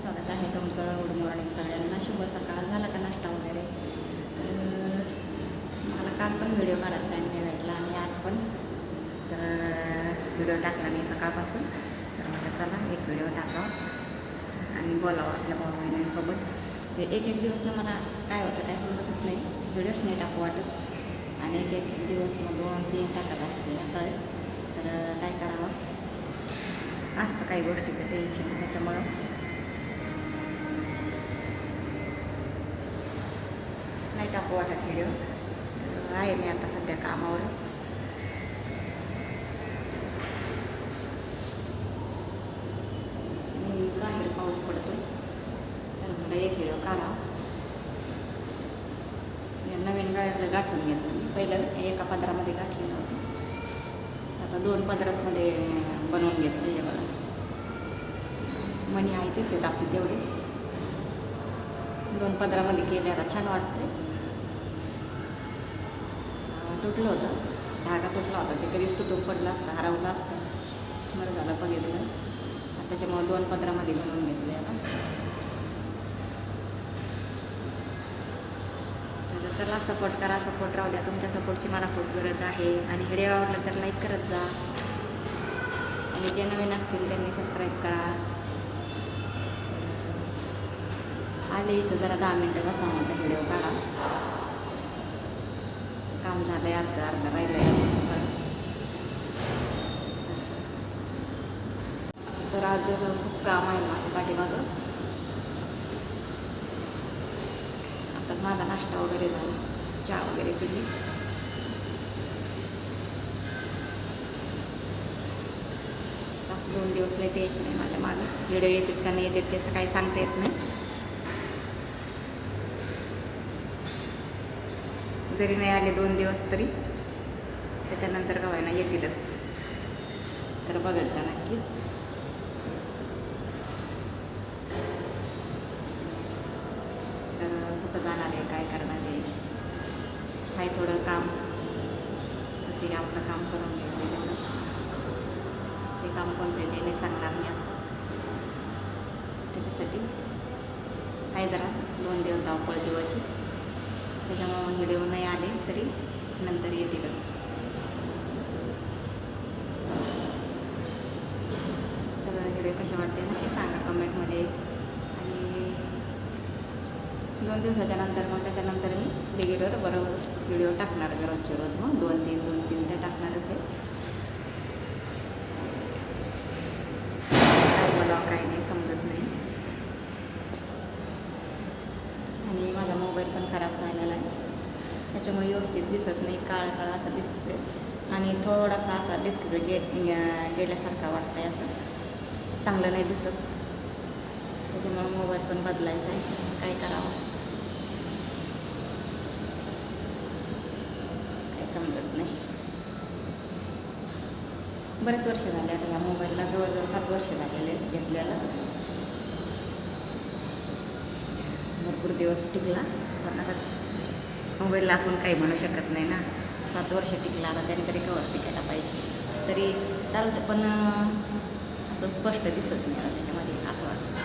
स्वागत आहे तुमचं गुड मॉर्निंग सगळ्यांना. शुभ सकाळ. झाला का नाश्ता वगैरे? तर मला काल पण व्हिडिओ काढायला टाईम नाही भेटला आणि आज पण. तर व्हिडिओ टाकला मी सकाळपासून. तर म्हटलं चला एक व्हिडिओ टाकावा आणि बोलावं आपल्या भाऊ बहिणींसोबत ते एक एक दिवस ना मला काय होतं काय समजतच नाही. व्हिडिओच नाही टाकू वाटत. आणि एक एक दिवस मग दोन तीन टाकत असते असं आहे. तर काय करावं? असतं काही गोष्टीचं टेन्शन त्याच्यामुळं. नाही टाकू वाटत व्हिडिओ तर आहे मी आता सध्या कामावरच. मी बाहेर पाऊस पडतो तर मला एक व्हिडिओ काढा. या नवीन गळ्यातलं गाठून घेतलं मी. पहिलं एका पदरामध्ये गाठलेलं होतं. आता दोन पदरामध्ये बनवून घेतलं हे बघा. मनी आहे तेच आहेत आपली तेवढीच. दोन पदरामध्ये केले आता छान वाटते तुटलं होतं. धागा तुटला होता. ते कधीच तुटून पडलं असतं. हरवलं असतं. बरं झालं बघितलं त्याच्यामुळे दोन पत्रामध्ये बनवून घेतले आता. तर चला सपोर्ट करा सपोर्ट राहू द्या. तुमच्या सपोर्टची मला खूप गरज आहे. आणि व्हिडिओ आवडला तर लाईक करत जा. आणि जे नवीन असतील त्यांनी सबस्क्राईब करा. आले इथं जरा दहा मिनटं बसा माझा व्हिडिओ काढा. झालं आहे अर्धा अर्धा राहिलं आहे तर आज खूप काम आहे माझ्या पाठीमागं आताच माझा नाश्ता वगैरे झाला चहा वगैरे पिली आज दोन दिवस लय टेन्शन आहे माझ्या मागं व्हिडिओ येतात का नाही येतात त्याचं काही सांगता येत नाही जरी नाही आले दोन दिवस तरी त्याच्यानंतर का व्हायना येतीलच. तर बघत जा नक्कीच. तर कुठं जाणार आहे काय करणार आहे? काय थोडं काम. ते आपलं काम करून घ्यायचं आहे तेवढं. ते काम कोणचं आहे ते नाही सांगणार मी आत्ताच. त्याच्यासाठी आहे जरा दोन दिवस धावपळ जीवाची त्याच्यामुळे व्हिडिओ नाही आले तरी नंतर येतीलच. तर व्हिडिओ कसे वाटते नक्की सांगा कमेंटमध्ये. आणि दोन दिवसाच्या नंतर मग त्याच्यानंतर मी रेग्युलर बरोबर व्हिडिओ टाकणार आहे रोजचे रोज. मग दोन तीन दोन तीन ते टाकणारच आहे. काय काही नाही समजत नाही आणि माझा मोबाईल पण खराब झालेला आहे. त्याच्यामुळे व्यवस्थित दिसत नाही काळा काळा असं दिसतोय. आणि थोडासा असा डिस्प्ले गे गेल्यासारखा वाटतंय आहे असं. चांगलं नाही दिसत. त्याच्यामुळे मोबाईल पण बदलायचा आहे. काय करावं? काय समजत नाही. बरेच वर्ष झाले आता या मोबाईलला जवळजवळ सात वर्ष झालेले आहेत घेतल्याला. भरपूर दिवस टिकला. पण आता मोबाईलला आपण काही म्हणू शकत नाही ना. सात वर्ष टिकला आता त्याने तरी कवर टिकायला पाहिजे. तरी चालतं पण असं स्पष्ट दिसत नाही आता त्याच्यामध्ये असं वाटतं.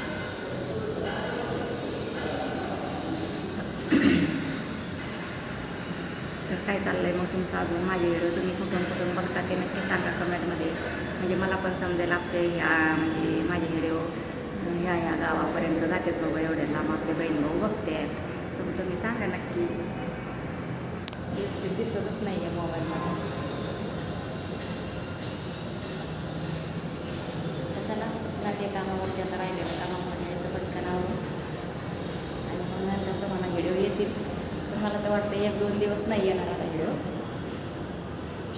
तर काय चाललं आहे मग तुमचं अजून? माझे व्हिडिओ तुम्ही कुठून कुठून बघता ते नक्की सांगा कमेंटमध्ये म्हणजे मला पण समजेल आपते ह्या म्हणजे माझे व्हिडिओ ह्या ह्या गावापर्यंत जातात बाबा एवढ्या लांब आपले बहीण भाऊ बघते आहेत तुम्ही सांगा नक्की. व्यवस्थित दिसतच नाही आहे मोबाईलमध्ये चला जाते कामावरती आता राहिलेलं कामामध्ये यायचं पटकन आहो आणि मग नंतरचं मला व्हिडिओ येतील. पण मला तर वाटतं एक दोन दिवस नाही येणार आता व्हिडिओ.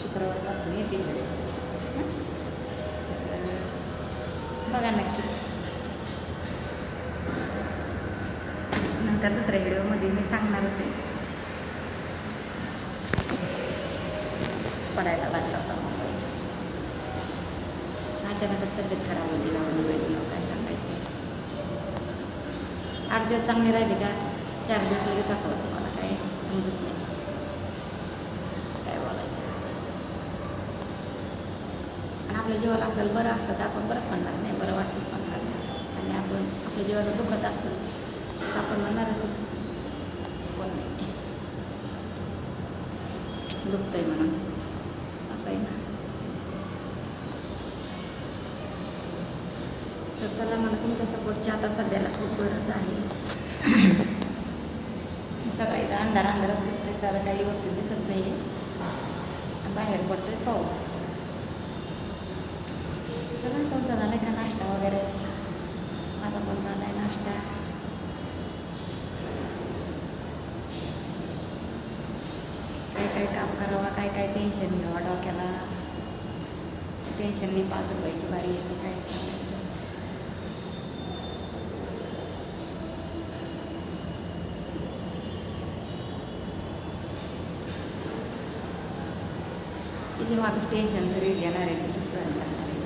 शुक्रवारपासून येतील व्हिडिओ. तर बघा नक्कीच. नंतर दुसऱ्या व्हिडिओमध्ये मी सांगणारच आहे. पडायला लागला होता मोबाईल. अचानकच तब्येत खराब होती ना मोबाईल काय सांगायचं? आठ दिवस चांगले राहिले का? चार दिवस लगेच असं होतं मला काय समजत नाही. काय बोलायचं? आणि आपल्या जीवाला आपल्याला बरं असलं तर आपण बरंच म्हणणार नाही बरं वाटतंच म्हणणार नाही. आणि आपण आपल्या जीवाचं दुखत असेल आपण म्हणणारच आहे. कोण नाही आहे म्हणून असं आहे ना तर चला मला तुमच्या सपोर्टची आता सध्याला खूप गरज आहे सकाळी तर अंधार अंधारात दिसतंय सारं काही व्यवस्थित दिसत नाही आहे बाहेर पडतोय पाऊस चला तुमचा झाला का नाश्ता वगैरे माझा पण झाला आहे नाश्ता काय काम करावा काय काय टेन्शन घ्यावा डोक्याला? टेन्शनने पाच रुपयाची बारी येते काय करायचं? किती माणूस टेन्शन तरी घेणार आहे किती सहन करणार आहे.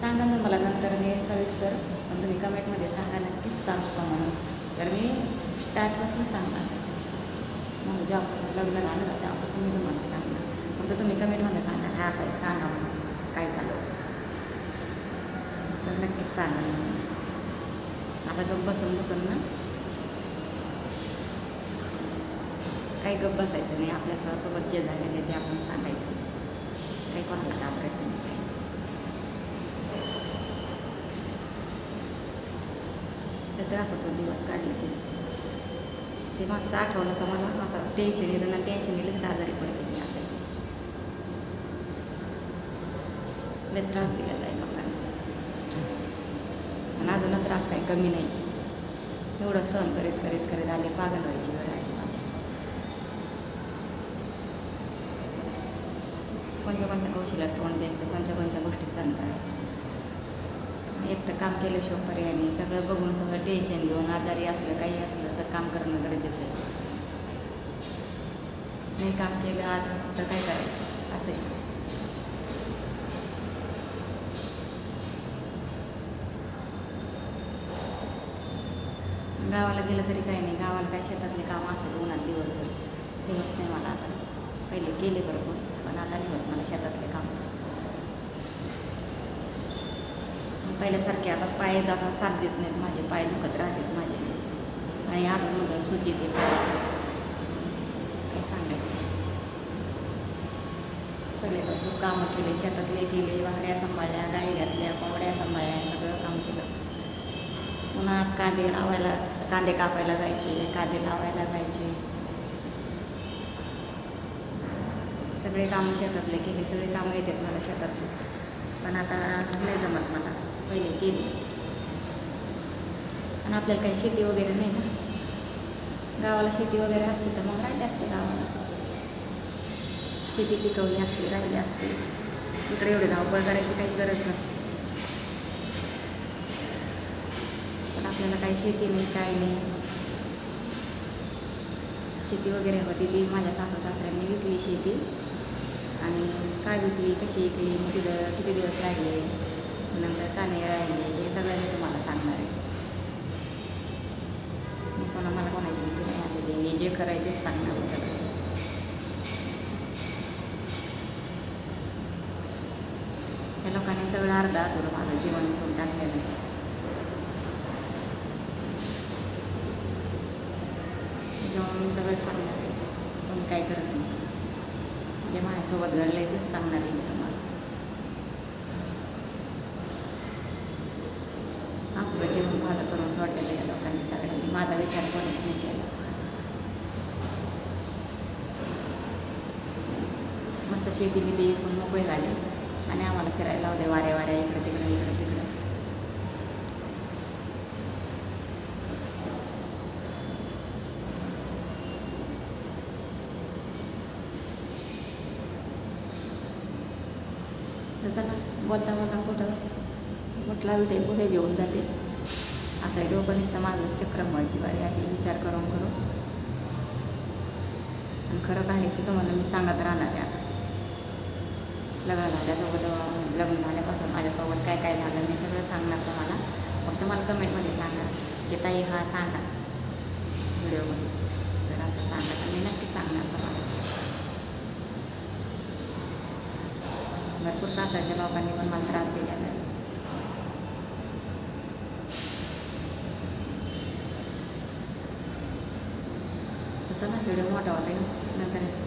सांगा ना मला नंतर मी सविस्तर पण तुम्ही कमेंटमध्ये सांगा नक्कीच सांगू का म्हणून तर मी स्टार्टपासून सांगणार. म्हणजे मग जेव्हापासून लग्न झालं ना त्यापासून मी तुम्हाला सांगणार. फक्त तुम्ही कमेंटमध्ये सांगा काय आता सांगा मग काय झालं? तर नक्कीच सांगा आता गप्प बसून बसून ना काही गप्प बसायचं नाही. आपल्यासोबत जे झालेले ते आपण सांगायचं. काही कोणाला घाबरायचं नाही. काही तर त्रास होतो दिवस काढले ते मागचं आठवलं का मला? असं टेन्शन येतं ना टेन्शन येलं की आजारी पडते मी असं. लय त्रास दिलेला आहे लोकांना. आणि अजून त्रास काही कमी नाही. एवढं सहन करीत करीत करीत आले पागल व्हायची वेळ आली माझी. कोणत्या कोणत्या गोष्टीला तोंड द्यायचं कोणत्या कोणत्या गोष्टी सहन करायच्या? एक तर काम केल्याशिवाय पर्याय नाही. सगळं बघून सगळं टेन्शन घेऊन आजारी असलं काही असलं तर काम करणं गरजेचं आहे. नाही काम केलं आज तर काय करायचं? असं आहे. गावाला गेलं तरी काही नाही. गावाला काय शेतातले कामं असतात उन्हात दिवसभर. ते होत नाही मला आता. पहिले केले बरोबर पण आता नाही होत मला शेतातले काम. पहिल्यासारखे आता पाय आता साथ देत नाहीत माझे पाय दुखत राहतात माझे. आणि आतमधून सुची ते पाय काय सांगायचं? पहिले भरपूर कामं केले शेतातले केले वाकऱ्या सांभाळल्या गाई घातल्या कोंबड्या सांभाळल्या सगळं काम केलं. उन्हात कांदे लावायला कांदे कापायला जायचे कांदे लावायला जायचे. सगळे कामं शेतातले केले सगळे कामं येतात मला शेतातले. पण आता नाही जमत मला. पहिले गेले आणि आपल्याला काही शेती वगैरे नाही ना. गावाला शेती वगैरे असते तर मग राहिले असते गावाला. शेती पिकवली असते राहिली असते. इकडे एवढे धावपळ करायची काही गरज नसते. पण आपल्याला काही शेती नाही काय नाही. शेती वगैरे होती ती माझ्या सासू सासऱ्यांनी विकली शेती. आणि काय विकली कशी विकली मग तिथं किती दिवस राहिले? नंतर काने राहिले म्हणजे हे सगळं मी तुम्हाला सांगणार आहे. मी कोणा मला कोणाची भीती नाही आलेली. मी जे करायचं तेच सांगणार आहे सगळं. या लोकांनी सगळं अर्धा अधुरं माझं जीवन करून टाकलेलं आहे. जेव्हा मी सगळं सांगणार आहे. पण काय करत नाही. जे माझ्यासोबत घडलं आहे तेच सांगणार आहे मी तुम्हाला. आपलं जीवन माझं करून सोडलेलं या लोकांनी सगळ्यांनी. माझा विचार कोणीच नाही केला. मस्त शेती बिती पण मोकळी झाली आणि आम्हाला फिरायला लावले वाऱ्या वाऱ्या इकडं तिकडं इकडं तिकडं. तर चला बोलता बोलता कुठं? कुठला विटे कुठे घेऊन जाते? असं आहे डोकं नुसतं माझं चक्रम व्हायची बारी आली विचार करून करून. आणि खरं काय आहे ते तुम्हाला मी सांगत राहणार आहे आता. लग्न झाल्यासोबत लग्न झाल्यापासून माझ्यासोबत काय काय झालं मी सगळं सांगणार तुम्हाला. फक्त मला कमेंटमध्ये सांगा की ताई हा सांगा व्हिडिओमध्ये. जर असं सांगा तर मी नक्की सांगणार तुम्हाला. भरपूर सासरच्या लोकांनी पण मला त्रास दिलेला आहे. चला व्हिडिओ मोठा होता नंतर बोलते